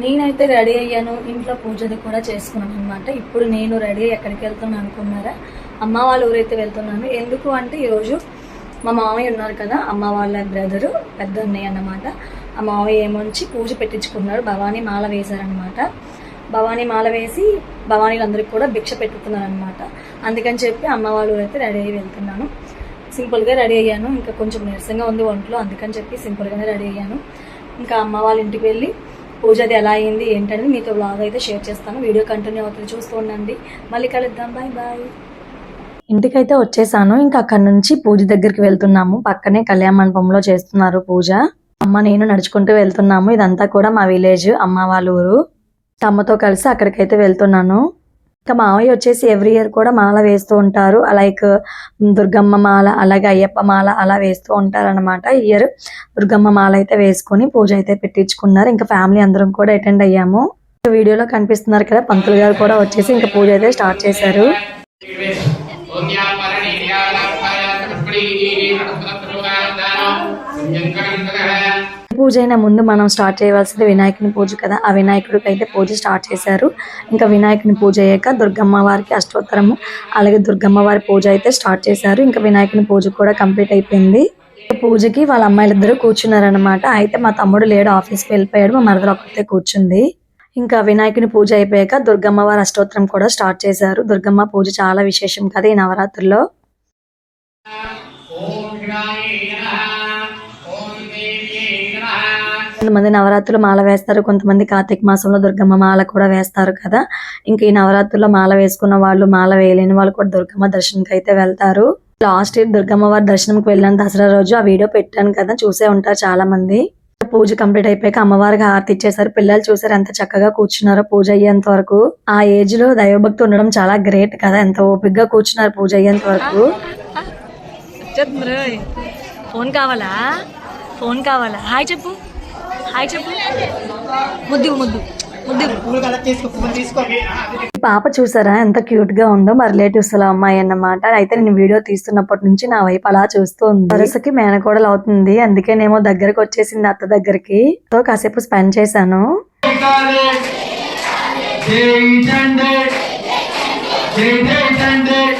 నేనైతే రెడీ అయ్యాను. ఇంట్లో పూజది కూడా చేసుకున్నాను అనమాట ఇప్పుడు నేను రెడీ అయ్యి ఎక్కడికి వెళ్తున్నాను అనుకున్నారా? అమ్మ వాళ్ళ ఊరైతే వెళ్తున్నాను. ఎందుకు అంటే ఈరోజు మా మామయ్య ఉన్నారు కదా అమ్మ వాళ్ళ బ్రదరు పెద్ద అన్నయ్య అన్నమాట. ఆ మామయ్య ఏమొంచి పూజ పెట్టించుకున్నాడు. భవానీ మాల వేశారనమాట భవానీ మాల వేసి భవానీలందరికీ కూడా భిక్ష పెట్టుతున్నారు అనమాట అందుకని చెప్పి అమ్మ వాళ్ళ ఊరైతే రెడీ అయ్యి వెళ్తున్నాను. సింపుల్గా రెడీ అయ్యాను. ఇంకా కొంచెం నీరసంగా ఉంది ఒంట్లో అందుకని చెప్పి సింపుల్గానే రెడీ అయ్యాను. ఇంకా అమ్మ వాళ్ళ ఇంటికి వెళ్ళి పూజ అది ఎలా అయింది ఏంటనేది మీతో బ్లాగ్ అయితే షేర్ చేస్తాను. వీడియో కంటిన్యూ అవుతుంది. చూస్తూ ఉండండి. మళ్ళీ కలుద్దాం. బాయ్ బాయ్ ఇంటికైతే వచ్చేసాను. ఇంకా అక్కడ నుంచి పూజ దగ్గరికి వెళ్తున్నాము. పక్కనే కళ్యాణ మండపంలో చేస్తున్నారు పూజ. అమ్మ నేను నడుచుకుంటూ వెళ్తున్నాము. ఇదంతా కూడా మా విలేజ్ అమ్మ వాళ్ళ ఊరు. తమ్మతో కలిసి అక్కడికైతే వెళ్తున్నాను. ఇంకా మావయ్య వచ్చేసి ఎవ్రీ ఇయర్ కూడా మాల వేస్తూ ఉంటారు. లైక్ దుర్గమ్మ మాల అలాగే అయ్యప్ప మాల అలా వేస్తూ ఉంటారు అనమాట ఇయర్ దుర్గమ్మ మాల అయితే వేసుకొని పూజ అయితే పెట్టించుకున్నారు. ఇంకా ఫ్యామిలీ అందరం కూడా అటెండ్ అయ్యాము. వీడియోలో కనిపిస్తున్నారు కదా పంతులు గారు కూడా వచ్చేసి ఇంకా పూజ అయితే స్టార్ట్ చేశారు. పూజ అయిన ముందు మనం స్టార్ట్ చేయవలసింది వినాయకుని పూజ కదా. ఆ వినాయకుడికి అయితే పూజ స్టార్ట్ చేశారు. ఇంకా వినాయకుని పూజ అయ్యాక దుర్గమ్మ వారికి అష్టోత్తరము అలాగే దుర్గమ్మ వారి పూజ అయితే స్టార్ట్ చేశారు. ఇంకా వినాయకుని పూజ కూడా కంప్లీట్ అయిపోయింది. పూజకి వాళ్ళ అమ్మాయిలిద్దరూ కూర్చున్నారనమాట అయితే మా తమ్ముడు లేడు ఆఫీస్కి వెళ్ళిపోయాడు మా మరదలు ఒక్కతే కూర్చుంది. ఇంకా వినాయకుని పూజ అయిపోయాక దుర్గమ్మ వారి అష్టోత్తరం కూడా స్టార్ట్ చేశారు. దుర్గమ్మ పూజ చాలా విశేషం కదా ఈ నవరాత్రుల్లో. కొంతమంది నవరాత్రులు మాల వేస్తారు కొంతమంది కార్తీక మాసంలో దుర్గమ్మ మాల కూడా వేస్తారు కదా. ఇంకా ఈ నవరాత్రుల్లో మాల వేసుకున్న వాళ్ళు మాల వేయలేని వాళ్ళు కూడా దుర్గమ్మ దర్శనంకి అయితే వెళ్తారు. లాస్ట్ ఇయర్ దుర్గమ్మ వారి దర్శనంకి వెళ్ళిన దసరా రోజు ఆ వీడియో పెట్టాను కదా చూసే ఉంటారు చాలా మంది పూజ కంప్లీట్ అయిపోయాక అమ్మవారికి హారతి ఇచ్చేసారు పిల్లలు చూసారు ఎంత చక్కగా కూర్చున్నారో పూజ అయ్యేంత వరకు. ఆ ఏజ్లో దైవభక్తి ఉండడం చాలా గ్రేట్ కదా ఎంత ఓపిక్గా కూర్చున్నారు పూజ అయ్యేంత వరకు. ఫోన్ కావాలా? ఫోన్ కావాలా? హాయ్ చెప్పు. హాయ్ చెప్పు ముద్దు ముద్దు పాప చూసారా ఎంత క్యూట్గా ఉందో మా రిలేటివ్స్లో అమ్మాయి అన్నమాట అయితే నేను వీడియో తీస్తున్నప్పటి నుంచి నా వైపు అలా చూస్తూ ఉంది వరుసకి మేనకోడలు అవుతుంది అందుకేనేమో దగ్గరకు వచ్చేసింది అత్త దగ్గరికి తో కాసేపు స్పెండ్ చేశాను జై జై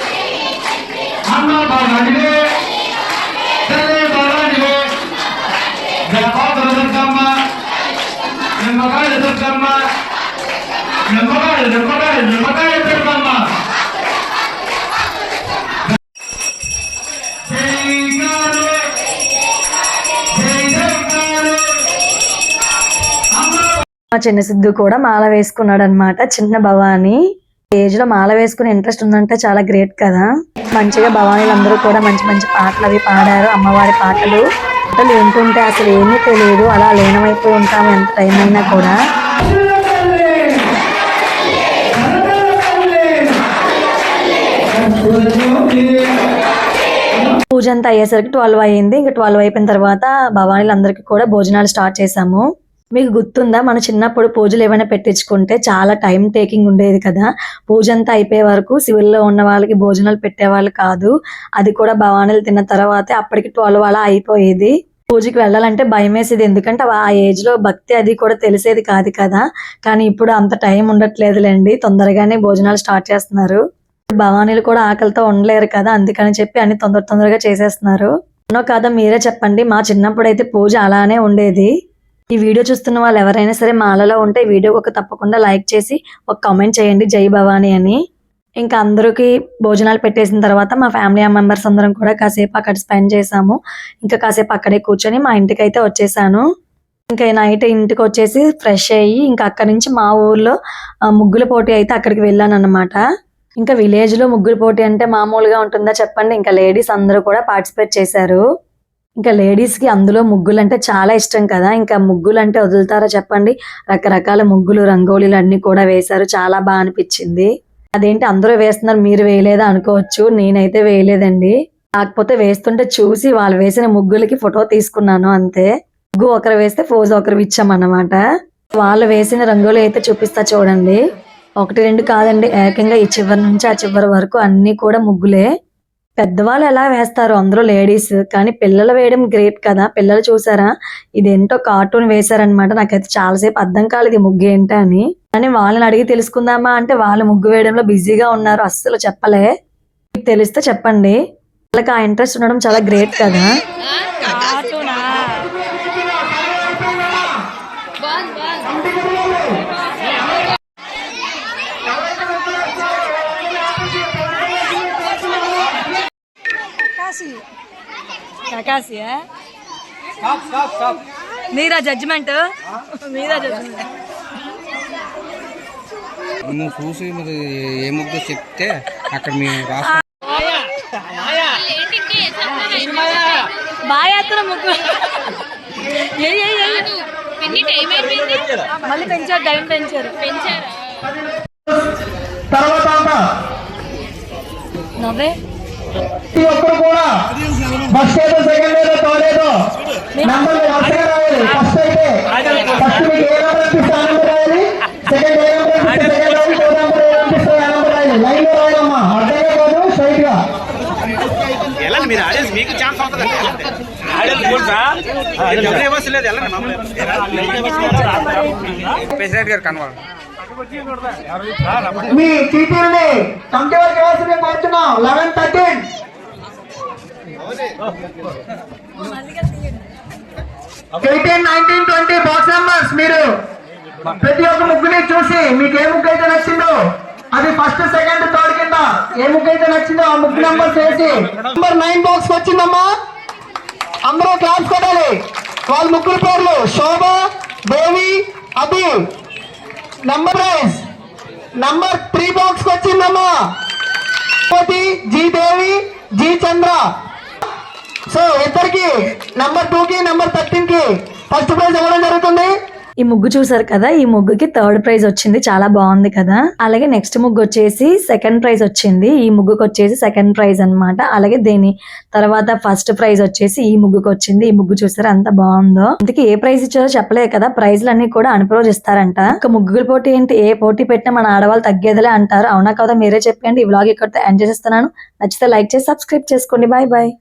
మా చిన్న సిద్ధు కూడా మాల వేసుకున్నాడు అనమాట చిన్న భవాని. ఏజ్లో మాల వేసుకునే ఇంట్రెస్ట్ ఉందంటే చాలా గ్రేట్ కదా. మంచిగా భవానీలందరూ కూడా మంచి మంచి పాటలు అవి పాడారు అమ్మవారి పాటలు. పాటలు వింటుంటే అసలు ఏమీ తెలియదు అలా లీనమైపోయి ఉంటాము ఎంత టైం అయినా కూడా. పూజ అంతా అయ్యేసరికి ట్వెల్వ్ అయ్యింది. ఇంకా ట్వెల్వ్ అయిపోయిన తర్వాత భవానీలందరికీ కూడా భోజనాలు స్టార్ట్ చేసాము మీకు గుర్తుందా? మన చిన్నప్పుడు పూజలు ఏమైనా పెట్టించుకుంటే చాలా టైం టేకింగ్ ఉండేది కదా. పూజ అంతా అయిపోయే వరకు సివిల్లో ఉన్న వాళ్ళకి భోజనాలు పెట్టేవాళ్ళు కాదు. అది కూడా భవానీలు తిన్న తర్వాతే అప్పటికి ట్వెల్వ్ అలా అయిపోయేది. పూజకి వెళ్ళాలంటే భయం వేసేది ఎందుకంటే ఆ ఏజ్లో భక్తి అది కూడా తెలిసేది కాదు కదా. కానీ ఇప్పుడు అంత టైం ఉండట్లేదులేండి. తొందరగానే భోజనాలు స్టార్ట్ చేస్తున్నారు. భవానీలు కూడా ఆకలితో ఉండలేరు కదా అందుకని చెప్పి అన్ని తొందర తొందరగా చేసేస్తున్నారు. అవునో కాదా మీరే చెప్పండి మా చిన్నప్పుడు అయితే పూజ అలానే ఉండేది. ఈ వీడియో చూస్తున్న వాళ్ళు ఎవరైనా సరే మాలలో ఉంటే వీడియోకి వీడియో ఒక తప్పకుండా లైక్ చేసి ఒక కామెంట్ చేయండి జై భవానీ అని. ఇంకా అందరికీ భోజనాలు పెట్టేసిన తర్వాత మా ఫ్యామిలీ మెంబర్స్ అందరం కూడా కాసేపు అక్కడ స్పెండ్ చేసాము ఇంకా కాసేపు అక్కడే కూర్చొని మా ఇంటికి అయితే వచ్చేసాను. ఇంకా నైట్ ఇంటికి వచ్చేసి ఫ్రెష్ అయ్యి ఇంకా అక్కడి నుంచి మా ఊర్లో ముగ్గుల పోటీ అయితే అక్కడికి వెళ్ళాను అనమాట ఇంకా విలేజ్లో ముగ్గుల పోటీ అంటే మామూలుగా ఉంటుందా చెప్పండి? ఇంకా లేడీస్ అందరూ కూడా పార్టిసిపేట్ చేశారు. ఇంకా లేడీస్కి అందులో ముగ్గులు అంటే చాలా ఇష్టం కదా? ఇంకా ముగ్గులు అంటే వదులుతారా చెప్పండి? రకరకాల ముగ్గులు రంగోలీలు అన్ని కూడా వేశారు. చాలా బాగా అనిపించింది. అదేంటి అందరూ వేస్తున్నారు మీరు వేయలేదా అనుకోవచ్చు. నేనైతే వేయలేదండి. కాకపోతే వేస్తుంటే చూసి వాళ్ళు వేసిన ముగ్గులకి ఫోటో తీసుకున్నాను అంతే. ముగ్గు ఒకరు వేస్తే ఫోజ్ ఒకరు ఇచ్చామన్నమాట. వాళ్ళు వేసిన రంగులు అయితే చూపిస్తా చూడండి. ఒకటి రెండు కాదండి. ఏకంగా ఈ చివరి నుంచి ఆ చివరి వరకు అన్ని కూడా ముగ్గులే. పెద్దవాళ్ళు ఎలా వేస్తారు? అందరూ లేడీస్. కానీ పిల్లలు వేయడం గ్రేట్ కదా. పిల్లలు చూసారా? ఇదేంటో కార్టూన్ వేశారనమాట నాకైతే చాలాసేపు అర్థం కాలేదు ఈ ముగ్గు ఏంటా అని. కానీ వాళ్ళని అడిగి తెలుసుకుందామా అంటే వాళ్ళు ముగ్గు వేయడంలో బిజీగా ఉన్నారు. అస్సలు చెప్పలే. మీకు తెలిస్తే చెప్పండి. వాళ్ళకి ఆ ఇంట్రెస్ట్ ఉండడం చాలా గ్రేట్ కదా. కాకాసియా మీరా జడ్జిమెంట్ మీరా జడ్జిమెంట్ నువ్వు చూసి మరి ఏ ముగ్గు చెప్తే అక్కడ మేము రాసి బాగా వేస్తున్నా ముగ్గు. ఏయ్, ఏయ్, ఏయ్. మళ్ళీ పెంచారు టైం పెంచారు. పెంచారు? తర్వాత నవ్వే. ప్రతి ఒక్కరు కూడా ఫస్ట్ ఏదో సెకండ్ ఏదో థర్డ్ ఏదో నంబర్ వరుసగా రాయాలి. ఫస్ట్ అయితే ఫస్ట్ మీకు ఏ నెంబర్ అనిపిస్తే ఆ నెంబర్ రాయాలి. సెకండ్ ఏ నెంబర్ అనిపిస్తే సెకండ్ రాయాలి. థర్డ్ నెంబర్ ఏ అనిపిస్తే ఆ నెంబర్ రాయాలి. లైన్లో రాయాలమ్మా. అర్థమే కాదు స్ట్రైట్గా. మీరు ఆడేసి మీకు ఛాన్స్ అవుతుంది? ప్రెసిడెంట్ గారు కనవాలి మీ చీటీల్ని కమిటీ వారికి ఇవ్వాల్సిందే కోరుతున్నాం. Eleven thirteen. Eighteen nineteen twenty box numbers మీరు ప్రతి ఒక్క ముగ్గుని చూసి మీకు ఏ ముగ్గు అయితే నచ్చిందో అది ఫస్ట్ సెకండ్ థర్డ్ కింద ఏ ముగ్గు అయితే నచ్చిందో ఆ ముగ్గు నెంబర్స్ వేసి నెంబర్ నైన్ బాక్స్ వచ్చిందమ్మా. అందరూ క్లాస్ కొట్టాలి. వాళ్ళ ముగ్గురు పేర్లు Shobha Devi Abul. Number number three box వచ్చిందమ్మా G Devi G Chandra. So ఇద్దరికి నంబర్ టూ కి నంబర్ థర్టీన్కి ఫస్ట్ ప్రైజ్ ఎవరు ఈ ముగ్గు చూసారు కదా? ఈ ముగ్గుకి థర్డ్ ప్రైజ్ వచ్చింది. చాలా బాగుంది కదా? అలాగే నెక్స్ట్ ముగ్గు వచ్చేసి సెకండ్ ప్రైజ్ వచ్చింది. ఈ ముగ్గుకి వచ్చేసి సెకండ్ ప్రైజ్ అన్నమాట. అలాగే దీని? తర్వాత ఫస్ట్ ప్రైజ్ వచ్చేసి ఈ ముగ్గుకి వచ్చింది. ఈ ముగ్గు చూసారు? అంత బాగుందో? అందుకే ఏ ప్రైజ్ ఇచ్చారో చెప్పలేదు కదా? ప్రైజ్లు అన్ని కూడా అనుప్రోజ్ ఇస్తారంట ఇంకా ముగ్గుల పోటీ ఏంటి? ఏ పోటీ పెట్టినా మన ఆడవాళ్ళు తగ్గేదిలే అంటారు. అవునా కదా? మీరే చెప్పండి. ఈ వ్లాగ్ ఇక్కడ ఎండ్ చేసేస్తున్నాను. నచ్చితే లైక్ చేసి సబ్స్క్రైబ్ చేసుకోండి. Bye bye.